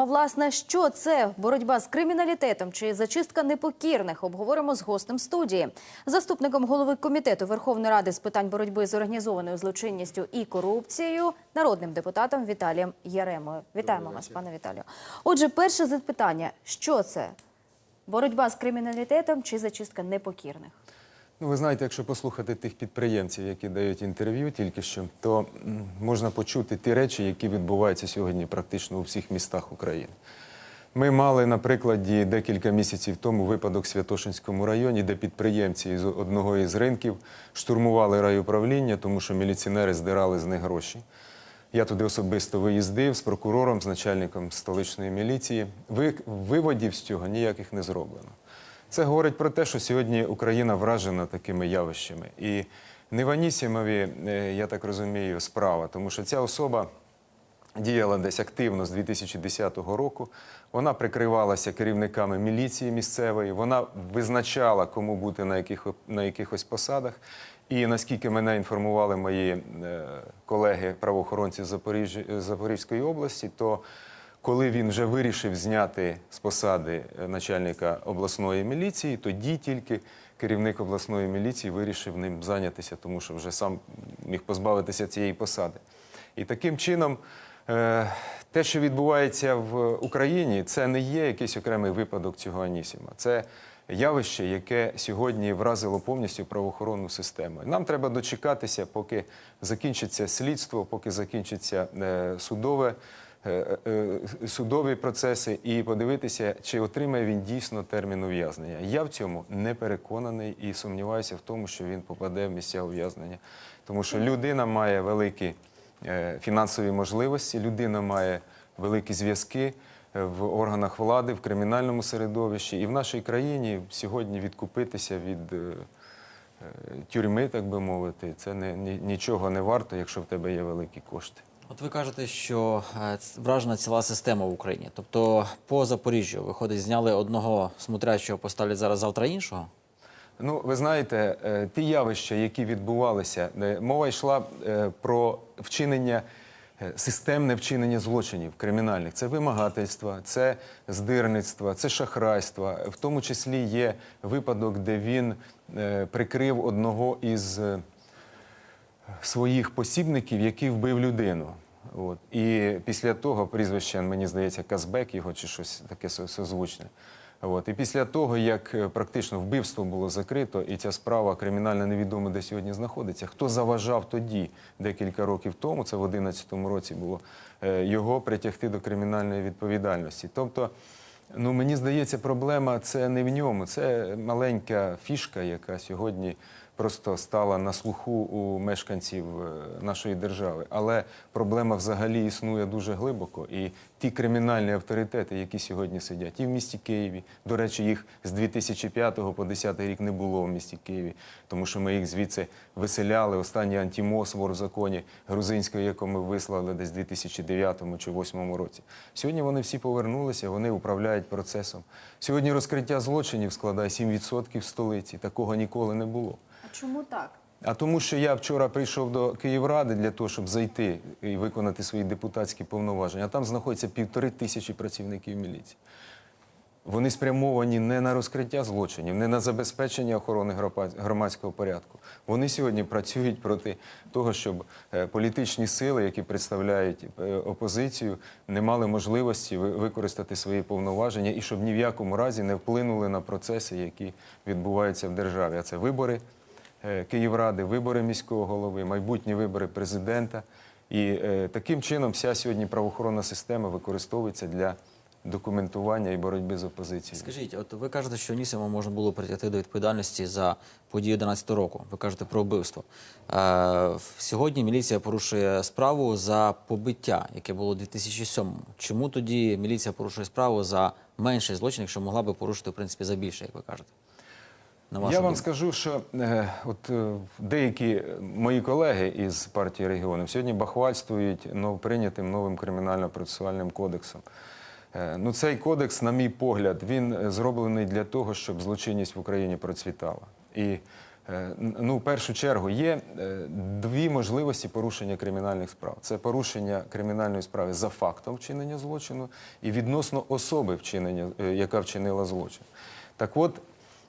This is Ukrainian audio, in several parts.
А власне, що це боротьба з криміналітетом чи зачистка непокірних? Обговоримо з гостем студії, заступником голови комітету Верховної Ради з питань боротьби з організованою злочинністю і корупцією, народним депутатом Віталієм Яремою. Вітаємо вас, пане Віталію. Отже, перше запитання: що це? Боротьба з криміналітетом чи зачистка непокірних? Ну, ви знаєте, якщо послухати тих підприємців, які дають інтерв'ю тільки що, то можна почути ті речі, які відбуваються сьогодні практично у всіх містах України. Ми мали на прикладі декілька місяців тому випадок в Святошинському районі, де підприємці з одного із ринків штурмували райуправління, тому що міліціонери здирали з них гроші. Я туди особисто виїздив з прокурором, з начальником столичної міліції. Ви- Виводів з цього ніяких не зроблено. Це говорить про те, що сьогодні Україна вражена такими явищами. І не в Анісімові, е, я так розумію, справа, тому що ця особа діяла десь активно з 2010 року. Вона прикривалася керівниками міліції місцевої, вона визначала, кому бути на, яких, на якихось посадах. І наскільки мене інформували мої е, колеги правоохоронці з Запорізької області, то коли він вже вирішив зняти з посади е, начальника обласної міліції, тоді тільки керівник обласної міліції вирішив ним зайнятися, тому що вже сам міг позбавитися цієї посади. І таким чином, е, те, що відбувається в Україні, це не є якийсь окремий випадок цього Анісіма. Це явище, яке сьогодні вразило повністю правоохоронну систему. Нам треба дочекатися, поки закінчиться слідство, поки закінчиться е, судове. Е, е, Судові процеси і подивитися, чи отримає він дійсно термін ув'язнення. Я в цьому не переконаний і сумніваюся в тому, що він попаде в місця ув'язнення, тому що людина має великі е, фінансові можливості, людина має великі зв'язки е, в органах влади, в кримінальному середовищі. І в нашій країні сьогодні відкупитися від е, е, тюрми, так би мовити, це не, нічого не варто, якщо в тебе є великі кошти. От ви кажете, що е, вражена ціла система в Україні. Тобто по Запоріжжю, виходить, зняли одного смотрячого, поставлять зараз завтра іншого. Ну, ви знаєте, е, ті явища, які відбувалися, е, мова йшла про вчинення, системне вчинення злочинів кримінальних. Це вимагательство, це здирництво, це шахрайство. В тому числі є випадок, де він прикрив одного із своїх посібників, який вбив людину. От. І після того прізвище, мені здається, Казбек його чи щось таке со- созвучне. От. І після того, як е, практично вбивство було закрито, і ця справа кримінальна невідомо де сьогодні знаходиться, хто заважав тоді, декілька років тому, це в 2011 році було, е, його притягти до кримінальної відповідальності. Тобто, ну мені здається, проблема це не в ньому, це маленька фішка, яка сьогодні просто стала на слуху у мешканців е, нашої держави. Але проблема взагалі існує дуже глибоко. І ті кримінальні авторитети, які сьогодні сидять, і в місті Києві. До речі, їх з 2005 по 2010 рік не було в місті Києві, тому що ми їх звідси виселяли. Останній антимос вор в законі грузинської, яку ми вислали десь в 2009 чи 2008 році. Сьогодні вони всі повернулися, вони управляють процесом. Сьогодні розкриття злочинів складає 7% в столиці. Такого ніколи не було. А чому так? А тому, що я вчора прийшов до Київради для того, щоб зайти і виконати свої депутатські повноваження, а там знаходиться півтори тисячі працівників міліції. Вони спрямовані не на розкриття злочинів, не на забезпечення охорони громадського порядку. Вони сьогодні працюють проти того, щоб е, політичні сили, які представляють е, опозицію, не мали можливості використати свої повноваження і щоб ні в якому разі не вплинули на процеси, які відбуваються в державі. А це вибори е, Київради, вибори міського голови, майбутні вибори президента. І таким чином вся сьогодні правоохоронна система використовується для документування і боротьби з опозицією. Скажіть, от ви кажете, що Нісіма можна було притягти до відповідальності за події 11 року. Ви кажете про вбивство. Е, сьогодні міліція порушує справу за побиття, яке було у 2007-му. Чому тоді міліція порушує справу за менший злочин, якщо могла би порушити в принципі за більше, як ви кажете? На вашу Я вам думку. скажу, що е, от е, деякі мої колеги із партії регіонів сьогодні бахвальствують новоприйнятим новим кримінально-процесуальним кодексом. Е, ну, цей кодекс, на мій погляд, він е, зроблений для того, щоб злочинність в Україні процвітала. І Е, Ну, в першу чергу, є дві можливості порушення кримінальних справ: це порушення кримінальної справи за фактом вчинення злочину і відносно особи, вчинення, яка вчинила злочин. Так от,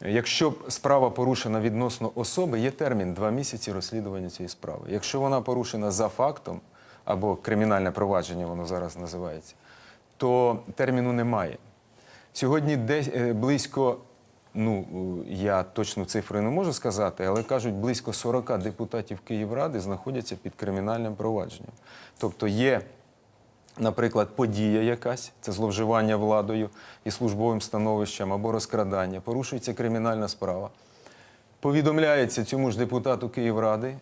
якщо справа порушена відносно особи, є термін два місяці розслідування цієї справи. Якщо вона порушена за фактом, або кримінальне провадження, воно зараз називається, то терміну немає. Сьогодні десь е, близько, ну е, я точну цифру не можу сказати, але кажуть, близько 40 депутатів Київради знаходяться під кримінальним провадженням. Тобто є, наприклад, подія якась, це зловживання владою і службовим становищем або розкрадання, порушується кримінальна справа. Повідомляється цьому ж депутату Київради,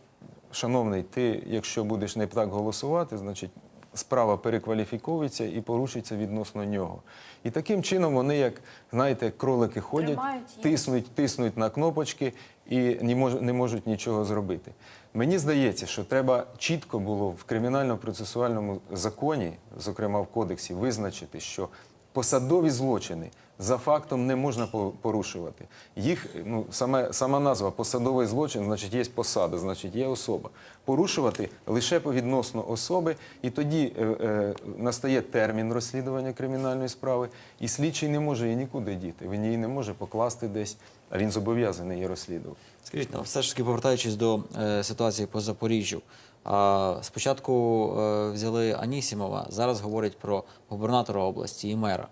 шановний, ти, якщо будеш не так голосувати, значить справа перекваліфіковується і порушиться відносно нього. І таким чином вони, як знаєте, кролики ходять, тиснуть, тиснуть на кнопочки і не, можуть, не можуть нічого зробити. Мені здається, що треба чітко було в кримінально-процесуальному законі, зокрема в кодексі, визначити, що посадові злочини за фактом не можна по- порушувати. Їх ну саме сама назва посадовий злочин, значить, є посада, значить, є особа. Порушувати лише по відносно особи, і тоді е, е, настає термін розслідування кримінальної справи, і слідчий не може її нікуди діти. Він її не може покласти десь, а він зобов'язаний її розслідувати. Скажіть, ну, все ж таки повертаючись до е, ситуації по Запоріжжю. А, спочатку е, взяли Анісімова, зараз говорять про губернатора області і мера.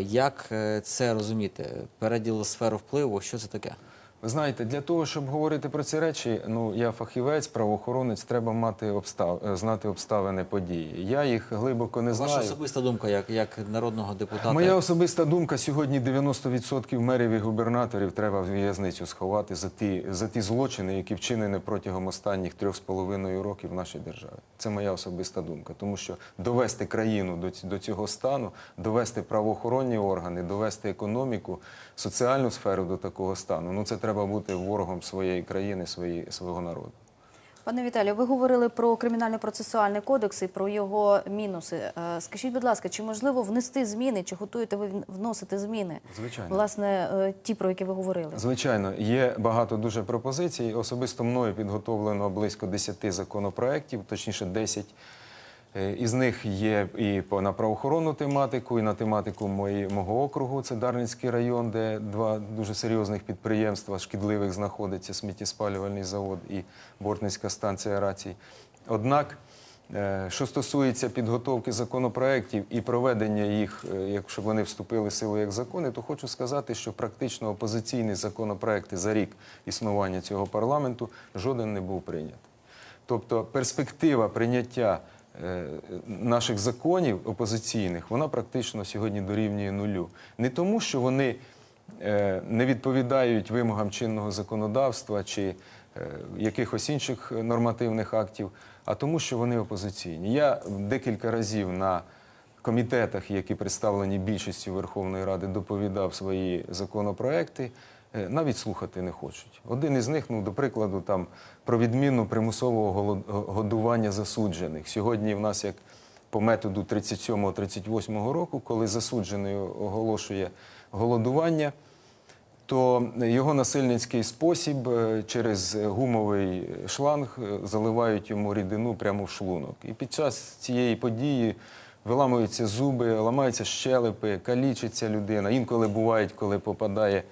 Як е, це розуміти? Переділ сферу впливу, що це таке? Ви знаєте, для того, щоб говорити про ці речі, ну я фахівець, правоохоронець, треба мати обстав... е, знати обставини події. Я їх глибоко не Ваша знаю. особиста думка, як, як народного депутата? Моя особиста думка сьогодні 90% мерів і губернаторів треба в в'язницю сховати за ті, за ті злочини, які вчинені протягом останніх трьох з половиною років в нашій державі. Це моя особиста думка, тому що довести країну до, до цього стану, довести правоохоронні органи, довести економіку, соціальну сферу до такого стану. Ну це треба бути ворогом своєї країни, свої, свого народу. Пане Віталію, ви говорили про кримінально-процесуальний кодекс і про його мінуси. Е, Скажіть, будь ласка, чи можливо внести зміни, чи готуєте ви вносити зміни? Звичайно. Власне, е, ті, про які ви говорили. Звичайно, є багато дуже пропозицій. Особисто мною підготовлено близько 10 законопроєктів, точніше 10. Е, Із них є і на правоохоронну тематику, і на тематику мої, мого округу. Це Дарницький район, де два дуже серйозних підприємства шкідливих знаходиться сміттєспалювальний завод і Бортницька станція рацій. Однак, е, що стосується підготовки законопроєктів і проведення їх, е, як щоб вони вступили в силу як закони, то хочу сказати, що практично опозиційні законопроекти за рік існування цього парламенту жоден не був прийнятий. Тобто перспектива прийняття е, наших законів опозиційних, вона практично сьогодні дорівнює нулю. Не тому, що вони е, не відповідають вимогам чинного законодавства чи е, якихось інших нормативних актів, а тому, що вони опозиційні. Я декілька разів на комітетах, які представлені більшістю Верховної Ради, доповідав свої законопроекти, е, навіть слухати не хочуть. Один із них, ну, до прикладу, там про відміну примусового годування засуджених. Сьогодні в нас як по методу 37-38 року, коли засуджений оголошує голодування, то його насильницький спосіб е, через гумовий шланг е, заливають йому рідину прямо в шлунок. І під час цієї події виламуються зуби, ламаються щелепи, калічиться людина. Інколи бувають, коли попадає е,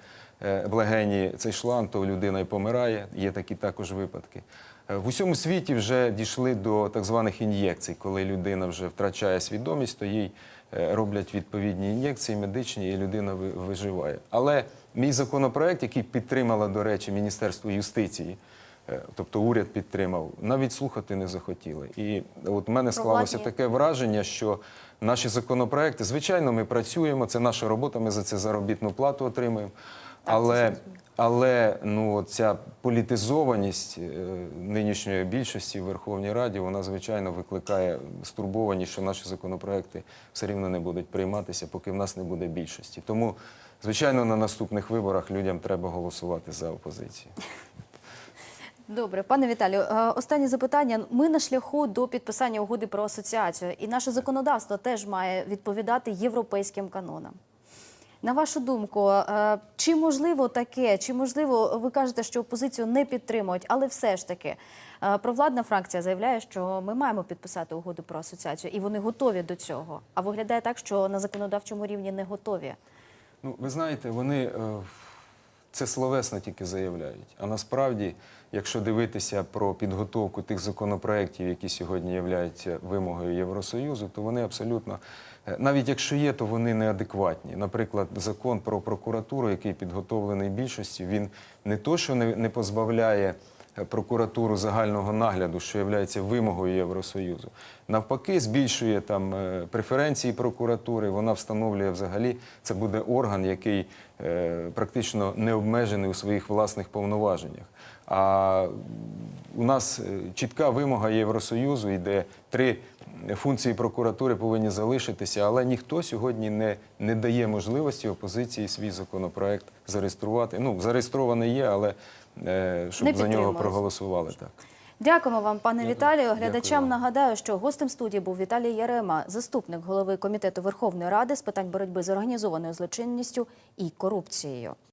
в легені цей шланг, то людина і помирає. Є такі також випадки. Е, В усьому світі вже дійшли до так званих ін'єкцій, коли людина вже втрачає свідомість, то їй е, роблять відповідні ін'єкції медичні, і людина виживає. Але мій законопроект, який підтримало, до речі, Міністерство юстиції, е, тобто уряд підтримав, навіть слухати не захотіли. І от в мене склалося таке враження, що наші законопроекти, звичайно, ми працюємо, це наша робота, ми за це заробітну плату отримуємо. Але, але ну, ця політизованість е, нинішньої більшості в Верховній Раді, вона, звичайно, викликає стурбованість, що наші законопроекти все рівно не будуть прийматися, поки в нас не буде більшості. Тому, звичайно, на наступних виборах людям треба голосувати за опозицію. Добре, пане Віталію, е, останнє запитання. Ми на шляху до підписання угоди про асоціацію, і наше законодавство теж має відповідати європейським канонам. На вашу думку, е, чи можливо таке, чи можливо ви кажете, що опозицію не підтримують, але все ж таки е, провладна фракція заявляє, що ми маємо підписати угоду про асоціацію, і вони готові до цього. А виглядає так, що на законодавчому рівні не готові. Ну, ви знаєте, вони е, це словесно тільки заявляють. А насправді, якщо дивитися про підготовку тих законопроєктів, які сьогодні являються вимогою Євросоюзу, то вони абсолютно, навіть якщо є, то вони неадекватні. Наприклад, закон про прокуратуру, який підготовлений більшістю, він не то, що не, позбавляє е, прокуратуру загального нагляду, що є вимогою Євросоюзу. Навпаки, збільшує там е, преференції прокуратури. Вона встановлює взагалі, це буде орган, який е, практично не обмежений у своїх власних повноваженнях. А у нас е, чітка вимога Євросоюзу, і де три функції прокуратури повинні залишитися, але ніхто сьогодні не, не дає можливості опозиції свій законопроект зареєструвати. Ну, зареєстрований є, але е, щоб за нього проголосували так. Дякуємо вам, пане Віталію. Глядачам нагадаю, що гостем студії був Віталій Ярема, заступник голови комітету Верховної Ради з питань боротьби з організованою злочинністю і корупцією.